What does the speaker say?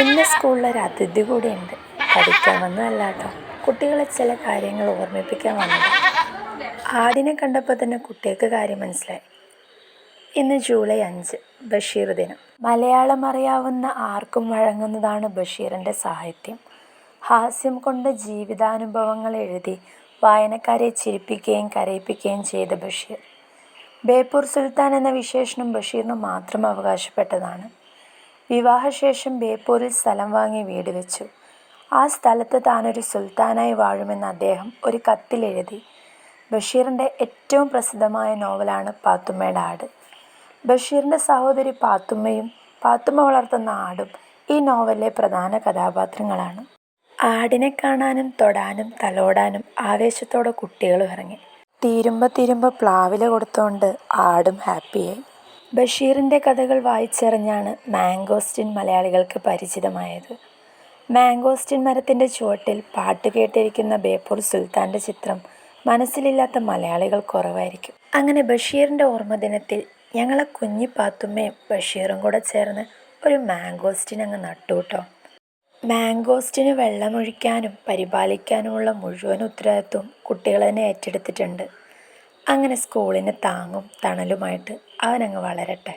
ഇന്ന് സ്കൂളിൽ ഒരു അതിഥി കൂടിയുണ്ട്. പഠിക്കാൻ വന്നതല്ല കേട്ടോ കുട്ടികളെ ചില കാര്യങ്ങൾ ഓർമ്മിപ്പിക്കാൻ വന്നത്. ആടിനെ കണ്ടപ്പോൾ തന്നെ കുട്ടികൾക്ക് കാര്യം മനസ്സിലായി. ഇന്ന് ജൂലൈ അഞ്ച് ബഷീർ ദിനം. മലയാളം അറിയാവുന്ന ആർക്കും വഴങ്ങുന്നതാണ് ബഷീറിന്റെ സാഹിത്യം. ഹാസ്യം കൊണ്ട് ജീവിതാനുഭവങ്ങൾ എഴുതി വായനക്കാരെ ചിരിപ്പിക്കുകയും കരയിപ്പിക്കുകയും ചെയ്ത ബഷീർ. ബേപ്പൂർ സുൽത്താൻ എന്ന വിശേഷണം ബഷീറിന് മാത്രം അവകാശപ്പെട്ടതാണ്. വിവാഹശേഷം ബേപ്പൂരിൽ സ്ഥലം വാങ്ങി വീട് വെച്ചു. ആ സ്ഥലത്ത് താനൊരു സുൽത്താനായി വാഴുമെന്ന് അദ്ദേഹം ഒരു കത്തിലെഴുതി ബഷീറിന്റെ ഏറ്റവും പ്രസിദ്ധമായ നോവലാണ് പാത്തുമ്മയുടെ ആട്. ബഷീറിന്റെ സഹോദരി പാത്തുമ്മയും പാത്തുമ്മ വളർത്തുന്ന ആടും ഈ നോവലിലെ പ്രധാന കഥാപാത്രങ്ങളാണ്. ആടിനെ കാണാനും തൊടാനും തലോടാനും ആവേശത്തോടെ കുട്ടികളും ഇറങ്ങി. തീരുമ്പ തീരുമ്പ പ്ലാവില കൊടുത്തുകൊണ്ട് ആടും ഹാപ്പിയായി. ബഷീറിന്റെ കഥകൾ വായിച്ചറിഞ്ഞാണ് മാംഗോസ്റ്റിൻ മലയാളികൾക്ക് പരിചിതമായത്. മാംഗോസ്റ്റിൻ മരത്തിന്റെ ചുവട്ടിൽ പാട്ട് കേട്ടിരിക്കുന്ന ബേപ്പൂർ സുൽത്താന്റെ ചിത്രം മനസ്സിലില്ലാത്ത മലയാളികൾ കുറവായിരിക്കും. അങ്ങനെ ബഷീറിന്റെ ഓർമ്മദിനത്തിൽ ഞങ്ങളെ കുഞ്ഞി പാത്തുമ്മയും ബഷീറും കൂടെ ചേർന്ന് ഒരു മാംഗോസ്റ്റിൻ അങ്ങ് നട്ടു കേട്ടോ വെള്ളമൊഴിക്കാനും പരിപാലിക്കാനുമുള്ള മുഴുവൻ ഉത്തരവാദിത്വം കുട്ടികൾ തന്നെ ഏറ്റെടുത്തിട്ടുണ്ട്. അങ്ങനെ സ്കൂളിന് താങ്ങും തണലുമായിട്ട് അവനങ്ങ് വളരട്ടെ.